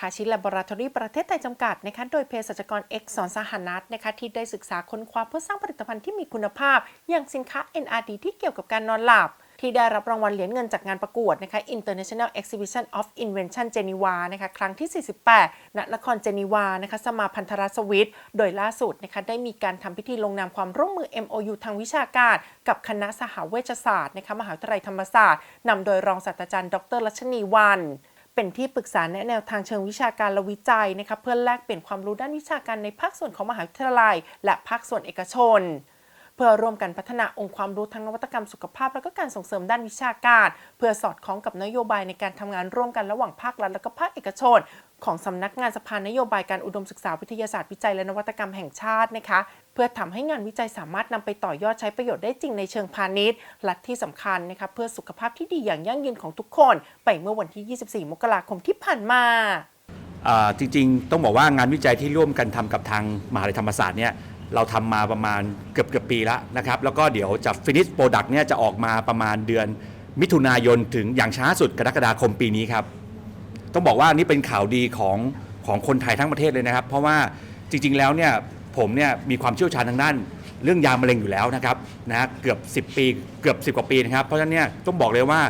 ฮาชิแลบอราทอรี่ประเทศไทยจำกัดนะคะโดยเภสัชกรเอกสอนสหนัทนะคะที่ได้ศึกษาค้นคว้าเพื่อสร้างผลิตภัณฑ์ที่มีคุณภาพ อย่างสินค้า NRD ที่เกี่ยวกับการนอนหลับที่ได้รับรางวัลเหรียญเงินจากงานประกวดนะคะ International Exhibition of Invention Geneva นะคะครั้งที่ 48 ณ นครเจนีวา นะคะ สมาพันธรัฐสวิต โดยล่าสุดนะคะ ได้มีการทำพิธีลงนามความร่วมมือ MOU ทางวิชาการ กับคณะสหเวชศาสตร์นะคะ มหาวิทยาลัยธรรมศาสตร์ นำโดยรองศาสตราจารย์ ดร รัชนีวัน เป็นที่ปรึกษาแนะแนวทางเชิงวิชาการและวิจัยนะคะเพื่อแลกเปลี่ยนความรู้ด้านวิชาการในภาคส่วนของมหาวิทยาลัย และภาคส่วนเอกชน เพื่อร่วมกันพัฒนาองค์ความรู้ทางนวัตกรรมสุขภาพ และก็การส่งเสริมด้านวิชาการ เพื่อสอดคล้องกับนโยบายในการทำงานร่วมกันระหว่างภาครัฐและก็ภาคเอกชน ของสำนักงานสภานโยบายการอุดมศึกษาวิทยาศาสตร์วิจัยและนวัตกรรมแห่งชาตินะคะ เพื่อทำให้งานวิจัยสามารถนำไปต่อยอดใช้ประโยชน์ได้จริงในเชิงพาณิชย์ และที่สำคัญนะคะเพื่อสุขภาพที่ดีอย่างยั่งยืนของทุกคน ไปเมื่อวันที่ 24 มกราคมที่ผ่านมาจริงๆ ต้องบอกว่างานวิจัยที่ร่วมกันทำกับทางมหาลัยธรรมศาสตร์เนี่ยเราทำมาประมาณเกือบเกือบปีแล้วนะครับ แล้วก็เดี๋ยวจะ finish product เนี่ยจะออกมาประมาณเดือนมิถุนายนถึงอย่างช้าสุดกรกฎาคมปีนี้ครับ ต้องบอกว่านี่เป็นข่าวดีของของคนไทยทั้งประเทศเลยนะครับ เพราะว่าจริง ๆ แล้วเนี่ย ผมเนี่ยมีความเชี่ยวชาญทางด้านเรื่องยามะเร็งอยู่แล้วนะครับนะเกือบ 10 ปีเกือบ 10 กว่าปีนะครับ เพราะฉะนั้นเนี่ยต้องบอกเลยว่า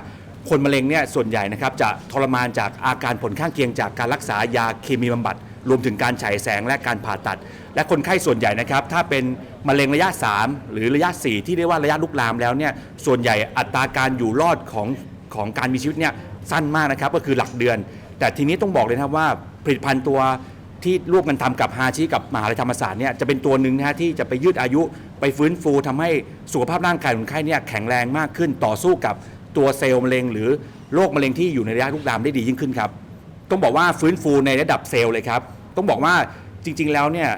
คนมะเร็งเนี่ยส่วนใหญ่นะครับจะทรมานจากอาการผลข้างเคียงจากการรักษายาเคมีบำบัด รวมถึงการฉายแสงและการผ่าตัด และคนไข้ส่วนใหญ่นะครับถ้าเป็นมะเร็งระยะ 3 หรือระยะ 4 ที่เรียกว่าระยะลุกลามแล้วเนี่ยส่วนใหญ่อัตราการอยู่รอดของของการมีชีวิตเนี่ยสั้นมากนะครับก็คือหลักเดือน แต่ทีนี้ต้องบอกเลยนะครับว่าผลิตภัณฑ์ตัว ที่ร่วมกันทำกับฮาชิกับมหาลัยธรรมศาสตร์เนี่ยจะเป็นตัวหนึ่งนะฮะที่จะไปยืดอายุไปฟื้นฟูทำให้สุขภาพร่างกายของคนไข้เนี่ยแข็งแรงมากขึ้นต่อสู้กับตัวเซลล์มะเร็ง หรือโรคมะเร็งที่อยู่ในระยะลุกลามได้ดียิ่งขึ้นครับ ต้องบอกว่าฟื้นฟูในระดับเซลล์เลยครับ ต้องบอกว่าจริง ๆ แล้วเนี่ย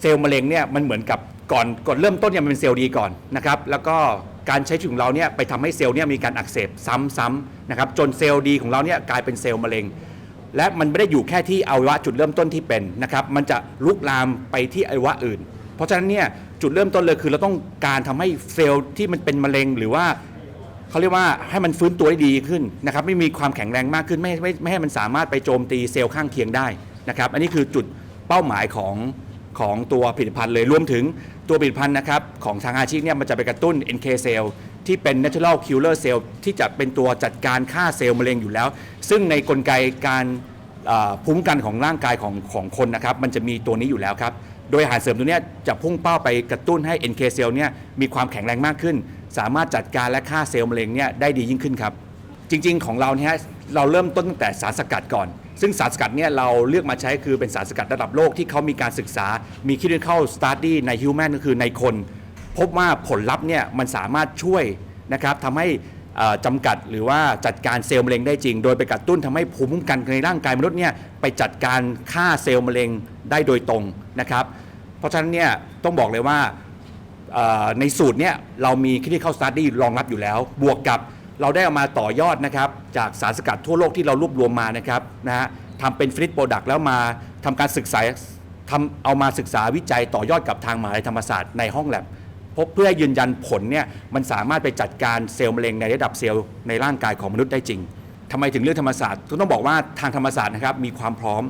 เซลล์มะเร็งเนี่ยมันเหมือนกับก่อนก่อนเริ่มต้นเนี่ยมันเป็นเซลล์ดีก่อนนะครับแล้วก็การใช้ชีวิตของเราเนี่ยไปทำให้เซลล์เนี่ยมีการอักเสบซ้ำๆนะครับจนเซลล์ดีของเราเนี่ยกลายเป็นเซลล์มะเร็ง และมันไม่ได้อยู่แค่ที่อวัยวะจุดเริ่มต้นที่เป็นนะครับ มันจะลุกลามไปที่อวัยวะอื่น เพราะฉะนั้นเนี่ยจุดเริ่มต้นเลยคือเราต้องการทำให้เซลล์ที่มันเป็นมะเร็งหรือว่าเขาเรียกว่าให้มันฟื้นตัวได้ดีขึ้นนะครับ ไม่มีความแข็งแรงมากขึ้นไม่ไม่ไม่ให้มันสามารถไปโจมตีเซลล์ข้างเคียงได้นะครับ อันนี้คือจุดเป้าหมายของของตัวผลิตภัณฑ์เลยรวมถึงตัวผลิตภัณฑ์นะครับของทางอาชีพเนี่ยมันจะไปกระตุ้น NK cell ที่เป็น natural killer cell ที่จะเป็นตัวจัดการฆ่าเซลล์มะเร็งอยู่แล้ว ซึ่งในกลไกการอ่าภูมิคุ้มกันของร่างกายของของคนนะครับ มันจะมีตัวนี้อยู่แล้วครับ โดยอาหารเสริมตัวนี้จะพุ่งเป้าไปกระตุ้นให้ NK เซลล์เนี่ยมีความแข็งแรงมากขึ้น สามารถจัดการและฆ่าเซลล์มะเร็งเนี่ยได้ดียิ่งขึ้นครับ จริง ๆ ของเราเนี่ยเราเริ่มต้นตั้งแต่สารสกัดก่อน ซึ่งสารสกัดเนี่ยเราเลือกมาใช้คือเป็นสารสกัดระดับโลกที่เขามีการศึกษา มี clinical study ใน human ก็คือในคน พบว่าผลลัพธ์เนี่ยมันสามารถช่วยนะครับทำให้เอ่อจำกัดหรือว่าจัดการเซลล์มะเร็งได้จริง โดยไปกระตุ้นทำให้ภูมิคุ้มกันในร่างกายมนุษย์เนี่ยไปจัดการฆ่าเซลล์มะเร็งได้โดยตรงนะครับ เพราะฉะนั้นเนี่ยต้องบอกเลยว่า เอ่อในสูตรเนี่ยเรามี clinical study รองรับอยู่แล้ว บวกกับเราได้เอามาต่อยอดนะครับจากสารสกัดทั่วโลกที่เรารวบรวมมานะครับนะฮะทำเป็นฟินิชโปรดักต์แล้วมาทำการศึกษาทำเอามาศึกษาวิจัยต่อยอดกับทางมหาวิทยาลัยธรรมศาสตร์ในห้องแลบ พบเพื่อยืนยันผลเนี่ยมันสามารถไปจัดการเซลล์มะเร็งในระดับเซลล์ในร่างกายของมนุษย์ได้จริงทำไมถึงเลือกธรรมศาสตร์ต้องบอกว่าทางธรรมศาสตร์นะครับมีความพร้อม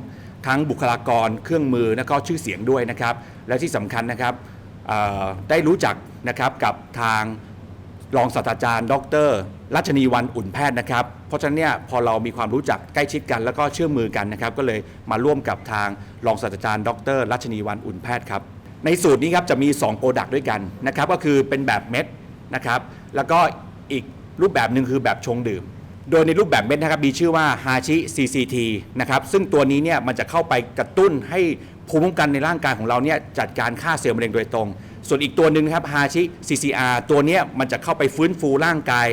ทั้งบุคลากรเครื่องมือและก็ชื่อเสียงด้วยนะครับ และที่สำคัญนะครับได้รู้จักนะครับกับทางรองศาสตราจารย์ ดรรัชนีวันอุ่นแพทย์นะครับ เพราะฉะนั้นเนี่ยพอเรามีความรู้จักใกล้ชิดกันแล้วก็เชื่อมือกันนะครับ ก็เลยมาร่วมกับทางรองศาสตราจารย์ ดรรัชนีวันอุ่นแพทย์ครับ ในสูตรนี้ครับจะมี 2 โปรดักต์ด้วยกันนะครับก็คือเป็นแบบเม็ดนะครับแล้วก็อีกรูปแบบหนึ่งคือแบบชงดื่ม โดยในรูปแบบเม็ดนะครับมีชื่อว่าฮาชิ CCT นะครับซึ่งตัวนี้เนี่ยมันจะเข้าไปกระตุ้นให้ภูมิคุ้มกันในร่างกายของเราเนี่ยจัดการฆ่าเซลล์มะเร็งโดยตรง ส่วนอีกตัวหนึ่งนะครับฮาชิ CCR ตัวนี้มันจะเข้าไปฟื้นฟูร่างกาย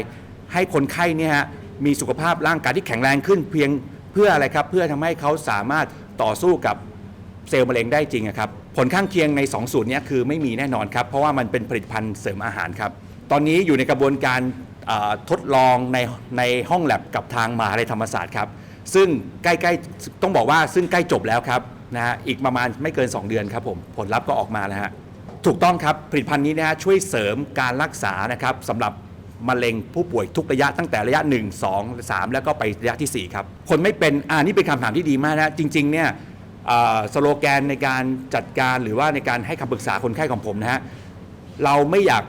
ให้คนไข้เนี่ยฮะมีสุขภาพร่างกายที่แข็งแรงขึ้นเพียงเพื่ออะไรครับเพื่อทำให้เขาสามารถต่อสู้กับเซลล์มะเร็งได้จริงครับ ผลข้างเคียงใน 2 สูตรนี้คือไม่มีแน่นอนครับ เพราะว่ามันเป็นผลิตภัณฑ์เสริมอาหารครับ ตอนนี้อยู่ในกระบวนการทดลองในในห้องแลบกับทางมหาวิทยาลัยธรรมศาสตร์ครับซึ่งใกล้ๆต้องบอกว่าซึ่งใกล้จบแล้วครับนะฮะอีกประมาณไม่เกิน 2 เดือนครับผมผลลัพธ์ก็ออกมาแล้วฮะถูกต้องครับผลิตภัณฑ์นี้นะฮะช่วยเสริมการรักษานะครับสำหรับมะเร็งผู้ป่วยทุกระยะตั้งแต่ระยะ 1 2 3 แล้วก็ไประยะทีสี่4 ครับ คนไม่เป็นอ่านี่เป็นคำถามที่ดีมากนะจริงๆเนี่ย สโลแกนในการจัดการหรือว่าในการให้คำปรึกษาคนไข้ของผมนะฮะเราไม่อยาก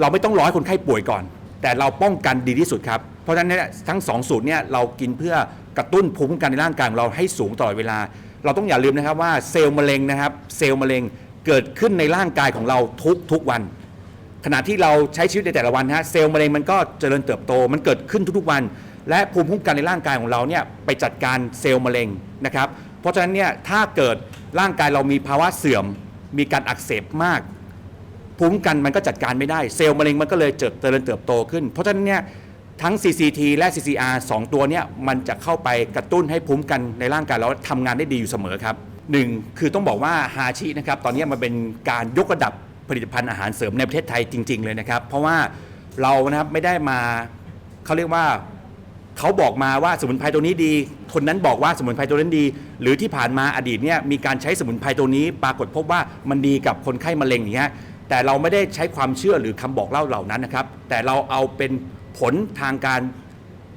เราไม่ต้องรอให้คนไข้ป่วยก่อน แต่เราป้องกันดีที่สุดครับ เพราะฉะนั้นเนี่ยทั้งสองสูตรเนี่ยเรากินเพื่อกระตุ้นภูมิคุ้มกันในร่างกายของเราให้สูงตลอดเวลา เราต้องอย่าลืมนะครับว่าเซลล์มะเร็งนะครับ เซลล์มะเร็งเกิดขึ้นในร่างกายของเราทุกทุกวัน ขณะที่เราใช้ชีวิตในแต่ละวันนะฮะเซลล์มะเร็งมันก็เจริญเติบโต มันเกิดขึ้นทุกๆวัน และภูมิคุ้มกันในร่างกายของเราเนี่ยไปจัดการเซลล์มะเร็งนะครับ เพราะฉะนั้นเนี่ยถ้าเกิดร่างกายเรามีภาวะเสื่อม มีการอักเสบมากภูมิคุ้มกันมันก็จัดการไม่ได้เซลล์มะเร็งมันก็เลยเจริญเจริญเติบโตขึ้น เพราะฉะนั้นเนี่ยทั้ง CCT และ CCR สองตัวเนี่ยมันจะเข้าไปกระตุ้นให้ภูมิคุ้มกันในร่างกายเราทำงานได้ดีอยู่เสมอครับหนึ่งคือต้องบอกว่าฮาชินะครับตอนนี้มันเป็นการยกระดับผลิตภัณฑ์อาหารเสริมในประเทศไทยจริง ๆ เลยนะครับ เพราะว่าเรานะครับไม่ได้มาเขาเรียกว่า เขาบอกมาว่าสมุนไพรตัวนี้ดี คนนั้นบอกว่าสมุนไพรตัวนั้นดี หรือที่ผ่านมาอดีตเนี่ยมีการใช้สมุนไพรตัวนี้ ปรากฏพบว่ามันดีกับคนไข้มะเร็งอย่างเงี้ยแต่เราไม่ได้ใช้ความเชื่อหรือคำบอกเล่าเหล่านั้นนะครับ แต่เราเอาเป็นผลทางการ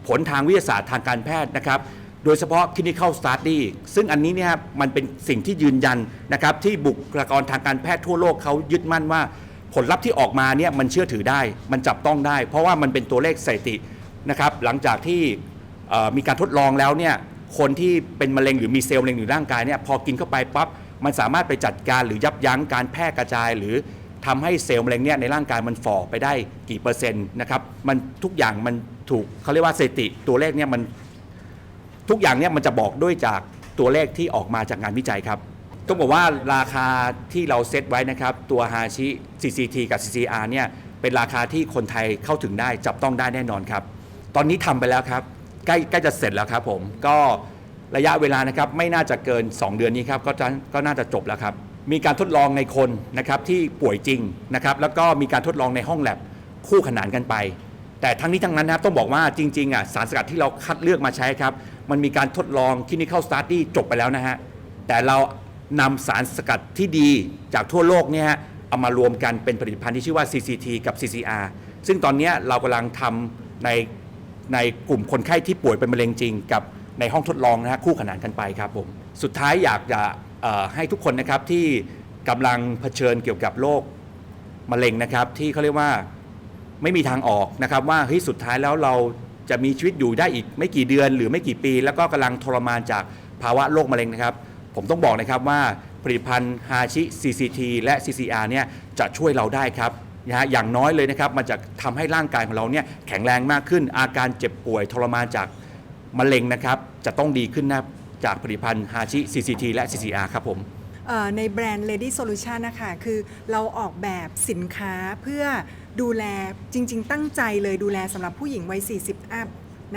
ผลทางวิทยาศาสตร์ทางการแพทย์นะครับโดยเฉพาะ clinical study ซึ่งอันนี้เนี่ยมันเป็นสิ่งที่ยืนยันนะครับที่บุคลากรทางการแพทย์ทั่วโลกเขายึดมั่นว่า ผลลัพธ์ที่ออกมาเนี่ยมันเชื่อถือได้ มันจับต้องได้ เพราะว่ามันเป็นตัวเลขสถิติ นะครับหลังจากที่มีการทดลองแล้วเนี่ยคนที่เป็นมะเร็งหรือมีเซลล์มะเร็งอยู่ในร่างกายเนี่ยพอกินเข้าไปปั๊บมันสามารถไปจัดการหรือยับยั้งการแพร่กระจาย หรือทำให้เซลล์มะเร็งเนี่ยในร่างกายมันฝ่อไปได้กี่เปอร์เซ็นต์นะครับมันทุกอย่างมันถูกเขาเรียกว่าสถิติตัวเลขเนี่ยมันทุกอย่างเนี่ยมันจะบอกด้วยจากตัวเลขที่ออกมาจากงานวิจัยครับต้องบอกว่าราคาที่เราเซตไว้นะครับ ตัวฮาชิ CCT กับ CCR เนี่ยเป็นราคาที่คนไทยเข้าถึงได้จับต้องได้แน่นอนครับ ตอนนี้ทำไปแล้วครับใกล้ใกล้จะเสร็จแล้วครับผมก็ระยะเวลานะครับไม่น่าจะเกิน 2 เดือนนี้ครับก็จะก็น่าจะจบแล้วครับ มีการทดลองในคนนะครับที่ป่วยจริงนะครับแล้วก็มีการทดลองในห้องแลบคู่ขนานกันไป แต่ทั้งนี้ทั้งนั้นนะครับต้องบอกว่าจริงๆอะสารสกัดที่เราคัดเลือกมาใช้ครับ มันมีการทดลอง clinical study จบไปแล้วนะฮะแต่เรานำสารสกัดที่ดีจากทั่วโลกเนี่ยฮะเอามารวมกันเป็นผลิตภัณฑ์ที่ชื่อว่า CCT กับ CCR ซึ่งตอนนี้เรากำลังทำใน ในกลุ่มคนไข้ที่ป่วยเป็นมะเร็งจริง กับในห้องทดลองนะฮะคู่ขนานกันไปครับผมสุดท้ายอยากจะให้ทุกคนนะครับที่กำลังเผชิญเกี่ยวกับโรคมะเร็งนะครับ ที่เขาเรียกว่าไม่มีทางออกนะครับ ว่าเฮ้ยสุดท้ายแล้วเราจะมีชีวิตอยู่ได้อีกไม่กี่เดือนหรือไม่กี่ปี แล้วก็กำลังทรมานจากภาวะโรคมะเร็งนะครับ ผมต้องบอกนะครับว่าผลิตภัณฑ์ฮาชิ CCT และ CCR เนี่ยจะช่วยเราได้ครับ นะฮะอย่างน้อยเลยนะครับมันจะทำให้ร่างกายของเราเนี่ยแข็งแรงมากขึ้น อาการเจ็บป่วยทรมานจากมะเร็งนะครับจะต้องดีขึ้นนะจากผลิตภัณฑ์ฮาชิ CCT และ CCR ครับผม เอ่อในแบรนด์ Lady Solution นะคะคือเราออกแบบสินค้าเพื่อดูแลจริง ๆ ตั้งใจเลยดูแลสำหรับผู้หญิงวัย 40 อัพ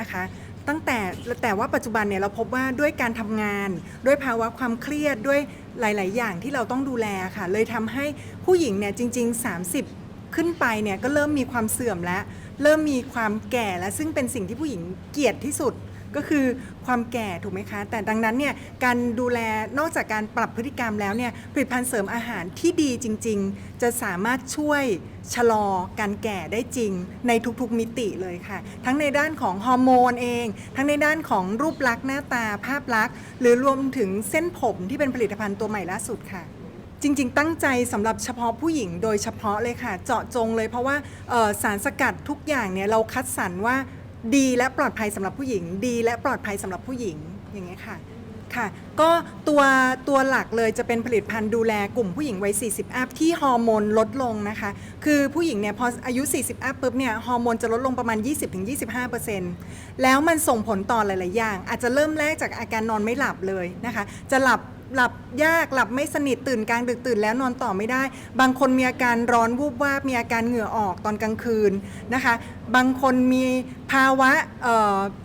นะคะ ตั้งแต่แต่ว่าปัจจุบันเนี่ยเราพบว่าด้วยการทำงาน ด้วยภาวะความเครียดด้วยหลาย ๆ อย่างที่เราต้องดูแลค่ะ เลยทำให้ผู้หญิงเนี่ยจริง ๆ 30 ขึ้นไปเนี่ยก็เริ่มมีความเสื่อมแล้วเริ่มมีความแก่แล้วซึ่งเป็นสิ่งที่ผู้หญิงเกลียดที่สุดก็คือความแก่ถูกไหมคะ แต่ดังนั้นเนี่ยการดูแลนอกจากการปรับพฤติกรรมแล้วเนี่ยผลิตภัณฑ์เสริมอาหารที่ดีจริง ๆ จะสามารถช่วยชะลอการแก่ได้จริง ในทุกๆมิติเลยค่ะ ทั้งในด้านของฮอร์โมนเอง ทั้งในด้านของรูปลักษณ์หน้าตาภาพลักษณ์ หรือรวมถึงเส้นผมที่เป็นผลิตภัณฑ์ตัวใหม่ล่าสุดค่ะ จริง ๆ ตั้งใจสำหรับเฉพาะผู้หญิงโดยเฉพาะเลยค่ะ เจาะจงเลยเพราะว่าสารสกัดทุกอย่างเนี่ยเราคัดสรรว่าดีและปลอดภัยสำหรับผู้หญิง ดีและปลอดภัยสำหรับผู้หญิงอย่างเงี้ยค่ะค่ะ ก็ตัวตัวหลักเลยจะเป็นผลิตภัณฑ์ดูแลกลุ่มผู้หญิงวัย 40 อัพที่ฮอร์โมนลดลงนะคะ คือผู้หญิงเนี่ยพออายุ 40 อัพปุ๊บเนี่ยฮอร์โมนจะลดลงประมาณ 20-25%แล้วมันส่งผลต่อหลาย ๆ อย่าง อาจจะเริ่มแรกจากอาการนอนไม่หลับเลยนะคะ จะหลับ หลับยากหลับไม่สนิทตื่นกลางดึกตื่นแล้วนอนต่อไม่ได้ บางคนมีอาการร้อนวูบวาบมีอาการเหงื่อออกตอนกลางคืนนะคะ บางคนมีภาวะ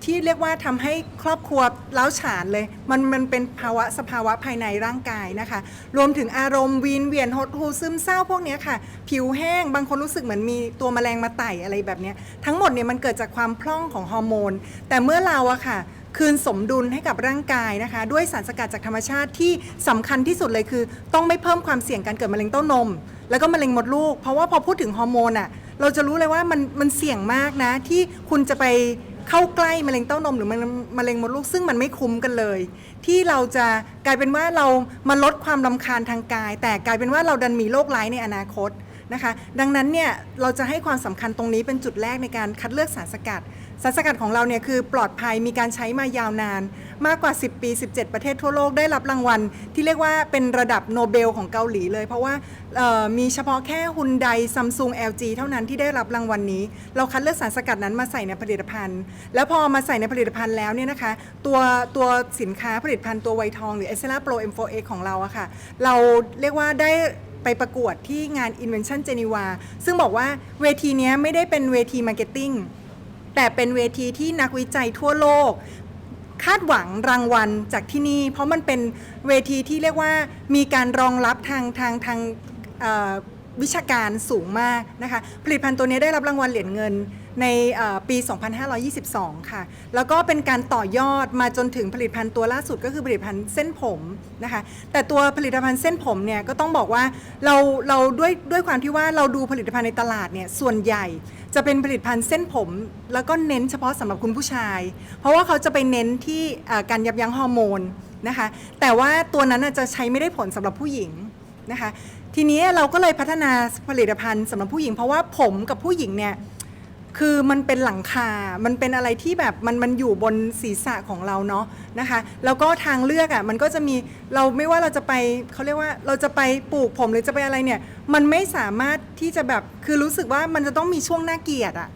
ที่เรียกว่าทำให้ครอบครัวเล้าฉานเลย มันมันเป็นภาวะสภาวะภายในร่างกายนะคะ รวมถึงอารมณ์วีนเวียนหดหูซึมเศร้าพวกนี้ค่ะ ผิวแห้งบางคนรู้สึกเหมือนมีตัวแมลงมาไต่อะไรแบบนี้ทั้งหมดเนี่ยมันเกิดจากความพร่องของฮอร์โมน แต่เมื่อเราอะค่ะ คืนสมดุลให้กับร่างกายนะคะ ด้วยสารสกัดจากธรรมชาติที่สำคัญที่สุดเลยคือ ต้องไม่เพิ่มความเสี่ยงการเกิดมะเร็งเต้านม แล้วก็มะเร็งมดลูก เพราะว่าพอพูดถึงฮอร์โมนอะเราจะรู้เลยว่ามันมันเสี่ยงมากนะ ที่คุณจะไปเข้าใกล้มะเร็งเต้านมหรือมะเร็งมะเร็งมดลูกซึ่งมันไม่คุ้มกันเลย ที่เราจะกลายเป็นว่าเรามาลดความลำคาญทางกาย แต่กลายเป็นว่าเราดันมีโรคร้ายในอนาคตนะคะ ดังนั้นเนี่ยเราจะให้ความสำคัญตรงนี้เป็นจุดแรกในการคัดเลือกสารสกัด สารสกัดของเราเนี่ยคือปลอดภัยมีการใช้มายาวนาน มากกว่า 10 ปี 17 ประเทศทั่วโลกได้รับรางวัล ที่เรียกว่าเป็นระดับโนเบลของเกาหลีเลย เพราะว่ามีเฉพาะแค่ฮุนไดซัมซุง LG เท่านั้นที่ได้รับรางวัลนี้ เราคัดเลือกสารสกัดนั้นมาใส่ในผลิตภัณฑ์ แล้วพอมาใส่ในผลิตภัณฑ์แล้วเนี่ยนะคะ ตัวตัวสินค้าผลิตภัณฑ์ตัวไวทองหรือ e s เ e ล่า Pro M4A ของเราอะค่ะเราเรียกว่าได้ไปประกวดที่งาน Invention Geneva ซึ่งบอกว่าเวทีนี้ไม่ได้เป็นเวทีมาร์เก็ตติ้ง แต่เป็นเวทีที่นักวิจัยทั่วโลก คาดหวังรางวัลจากที่นี่ เพราะมันเป็นเวทีที่เรียกว่ามีการรองรับทางทางทางวิชาการสูงมากนะคะผลิตภัณฑ์ตัวนี้ได้รับรางวัลเหรียญเงิน ในปี 2522 ค่ะ แล้วก็เป็นการต่อยอดมาจนถึงผลิตภัณฑ์ตัวล่าสุดก็คือผลิตภัณฑ์เส้นผมนะคะ แต่ตัวผลิตภัณฑ์เส้นผมเนี่ยก็ต้องบอกว่าเราเราด้วยด้วยความที่ว่าเราดูผลิตภัณฑ์ในตลาดเนี่ยส่วนใหญ่จะเป็นผลิตภัณฑ์เส้นผม แล้วก็เน้นเฉพาะสำหรับคุณผู้ชาย เพราะว่าเขาจะไปเน้นที่การยับยั้งฮอร์โมนนะคะ แต่ว่าตัวนั้นจะใช้ไม่ได้ผลสำหรับผู้หญิงนะคะ ทีนี้เราก็เลยพัฒนาผลิตภัณฑ์สำหรับผู้หญิง เพราะว่าผมกับผู้หญิงเนี่ย คือมันเป็นหลังคา มันเป็นอะไรที่แบบมันมันอยู่บนศีรษะของเราเนาะนะคะ แล้วก็ทางเลือกอะ่ะมันก็จะมีเราไม่ว่าเราจะไปเขาเรียกว่าเราจะไปปลูกผมหรือจะไปอะไรเนี่ย มันไม่สามารถที่จะแบบคือรู้สึกว่ามันจะต้องมีช่วงหน่าเกลียดอะ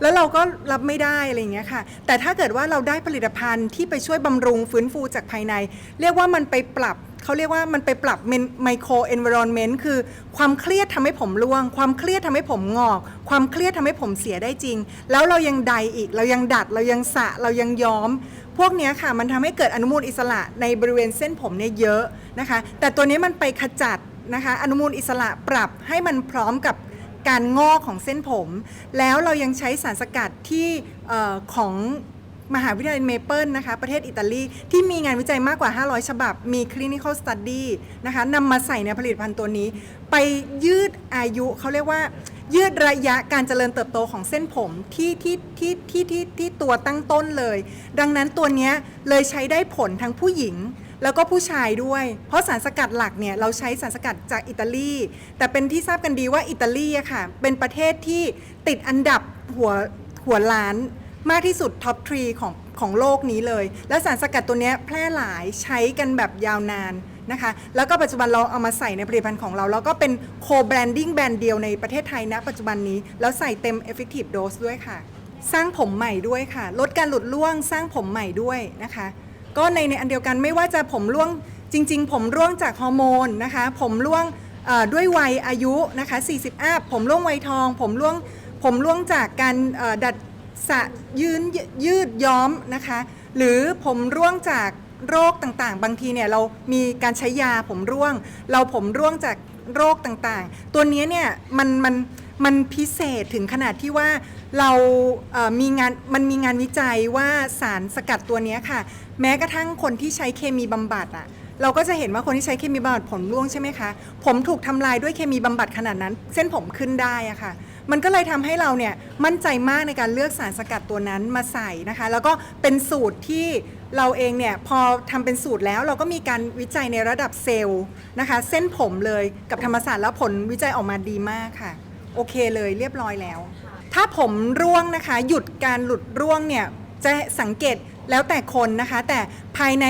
แล้วเราก็รับไม่ได้อะไรอย่างเงี้ยค่ะ แต่ถ้าเกิดว่าเราได้ผลิตภัณฑ์ที่ไปช่วยบำรุงฟื้นฟูจากภายใน เรียกว่ามันไปปรับ เขาเรียกว่ามันไปปรับไมโครเอนเวอร์เมนต์คือความเครียดทำให้ผมร่วง ความเครียดทำให้ผมงอก ความเครียดทำให้ผมเสียได้จริง แล้วเรายังใดอีก เรายังดัด เรายังสะ เรายังย้อม พวกนี้ค่ะ มันทำให้เกิดอนุมูลอิสระในบริเวณเส้นผมเนี่ยเยอะนะคะ แต่ตัวนี้มันไปขจัดนะคะ อนุมูลอิสระปรับให้มันพร้อมกับการงอกของเส้นผม แล้วเรายังใช้สารสกัดที่ออของ มหาวิทยาลัยเมเปิลนะคะ ประเทศอิตาลี ที่มีงานวิจัยมากกว่า 500 ฉบับ มี clinical study นะคะนำมาใส่ในผลิตภัณฑ์ตัวนี้ ไปยืดอายุเขาเรียกว่า ยืดระยะการเจริญเติบโตของเส้นผมที่ที่ที่ที่ที่ที่ตัวตั้งต้นเลย ดังนั้นตัวนี้เลยใช้ได้ผลทั้งผู้หญิงแล้วก็ผู้ชายด้วย เพราะสารสกัดหลักเนี่ยเราใช้สารสกัดจากอิตาลี แต่เป็นที่ทราบกันดีว่าอิตาลีอะค่ะ เป็นประเทศที่ติดอันดับหัวหัวล้าน มากที่สุดท็อปทรีของของโลกนี้เลย แล้วสารสกัดตัวนี้แพร่หลายใช้กันแบบยาวนานนะคะ แล้วก็ปัจจุบันเราเอามาใส่ในผลิตภัณฑ์ของเรา แล้วก็เป็นโคแบรนดิ้งแบรนด์เดียวในประเทศไทยณปัจจุบันนี้ แล้วใส่เต็ม effective dose ด้วยค่ะ สร้างผมใหม่ด้วยค่ะ ลดการหลุดร่วงสร้างผมใหม่ด้วยนะคะ ก็ในในอันเดียวกันไม่ว่าจะผมร่วงจริง ๆ ผมร่วงจากฮอร์โมนนะคะ ผมร่วงด้วยวัยอายุนะคะ40อัพผมร่วงวัยทอง ผมร่วงผมร่วงจากการดัด สะยืนยืดย้อมนะคะ หรือผมร่วงจากโรคต่างๆ บางทีเนี่ยเรามีการใช้ยาผมร่วง เราผมร่วงจากโรคต่างๆ ตัวนี้เนี่ยมันมันมันพิเศษถึงขนาดที่ว่าเราเมีงานมันมีงานวิจัยว่าสารสกัดตัวนี้ค่ะ แม้กระทั่งคนที่ใช้เคมีบำบัดอะเราก็จะเห็นว่าคนที่ใช้เคมีบำบัดผมร่วงใช่ไหมคะ ผมถูกทำลายด้วยเคมีบำบัดขนาดนั้น เส้นผมขึ้นได้อะค่ะ มันก็เลยทำให้เราเนี่ยมั่นใจมากในการเลือกสารสกัดตัวนั้นมาใส่นะคะ แล้วก็เป็นสูตรที่เราเองเนี่ยพอทำเป็นสูตรแล้วเราก็มีการวิจัยในระดับเซลล์นะคะ เส้นผมเลยกับธรรมศาสตร์แล้วผลวิจัยออกมาดีมากค่ะ โอเคเลยเรียบร้อยแล้ว ถ้าผมร่วงนะคะ หยุดการหลุดร่วงเนี่ยจะสังเกต แล้วแต่คนนะคะ แต่ภายใน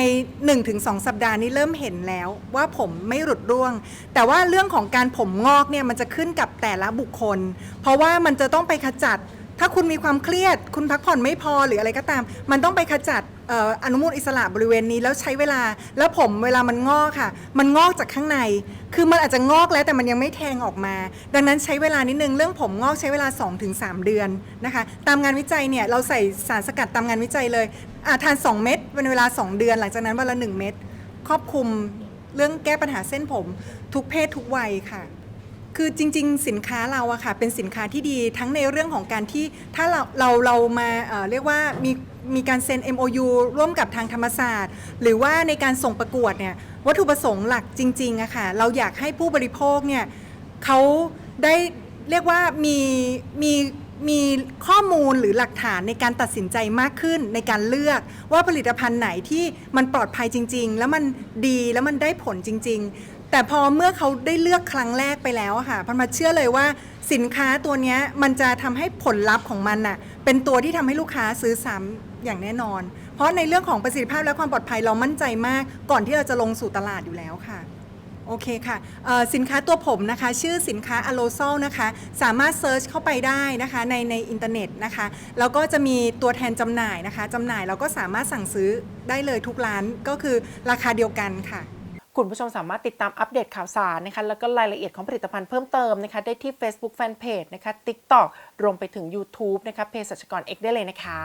1-2 สัปดาห์นี้เริ่มเห็นแล้วว่าผมไม่หลุดร่วง แต่ว่าเรื่องของการผมงอกเนี่ยมันจะขึ้นกับแต่ละบุคคล เพราะว่ามันจะต้องไปขจัด ถ้าคุณมีความเครียด คุณพักผ่อนไม่พอหรืออะไรก็ตาม มันต้องไปขจัดเอ่ออนุมูลอิสระบริเวณนี้แล้วใช้เวลา แล้วผมเวลามันงอกค่ะ มันงอกจากข้างใน คือมันอาจจะงอกแล้วแต่มันยังไม่แทงออกมา ดังนั้นใช้เวลานิดนึงเรื่องผมงอกใช้เวลา 2-3 เดือนนะคะ ตามงานวิจัยเนี่ยเราใส่สารสกัดตามงานวิจัยเลยอะทาน 2 เม็ดเป็นเวลา 2 เดือน หลังจากนั้นวันละ 1 เม็ดครอบคลุมเรื่องแก้ปัญหาเส้นผม ทุกเพศทุกวัยค่ะ คือจริง ๆ สินค้าเราอะค่ะเป็นสินค้าที่ดีทั้งในเรื่องของการที่ถ้าเราเราเรามาเอ่อเรียกว่ามีมีการเซ็น MOU ร่วมกับทางธรรมศาสตร์ หรือว่าในการส่งประกวดเนี่ยวัตถุประสงค์หลักจริงๆอะค่ะเราอยากให้ผู้บริโภคเนี่ยเขาได้เรียกว่ามีมีมีข้อมูลหรือหลักฐานในการตัดสินใจมากขึ้นในการเลือกว่าผลิตภัณฑ์ไหนที่มันปลอดภัยจริง ๆ แล้วมันดีแล้วมันได้ผลจริง ๆ แต่พอเมื่อเขาได้เลือกครั้งแรกไปแล้วอะค่ะพันมาเชื่อเลยว่าสินค้าตัวเนี้ยมันจะทำให้ผลลัพธ์ของมันน่ะเป็นตัวที่ทำให้ลูกค้าซื้อซ้ำอย่างแน่นอน เพราะในเรื่องของประสิทธิภาพและความปลอดภัยเรามั่นใจมาก ก่อนที่เราจะลงสู่ตลาดอยู่แล้วค่ะ โอเคค่ะเอ่อสินค้าตัวผมนะคะ ชื่อสินค้า a l o s o l นะคะ สามารถเซิร์ชเข้าไปได้นะคะในในอินเทอร์เน็ตนะคะ แล้วก็จะมีตัวแทนจำหน่ายนะคะจำหน่ายเราก็สามารถสั่งซื้อได้เลยทุกร้านก็คือราคาเดียวกันค่ะ คุณผู้ชมสามารถติดตามอัปเดตข่าวสารนะคะแล้วก็รายละเอียดของผลิตภัณฑ์เพิ่มเติมนะคะได้ที่ Facebook Fanpage นะคะ TikTok รวมไปถึง YouTube นะคะเพจสัชกร X ได้เลยนะคะ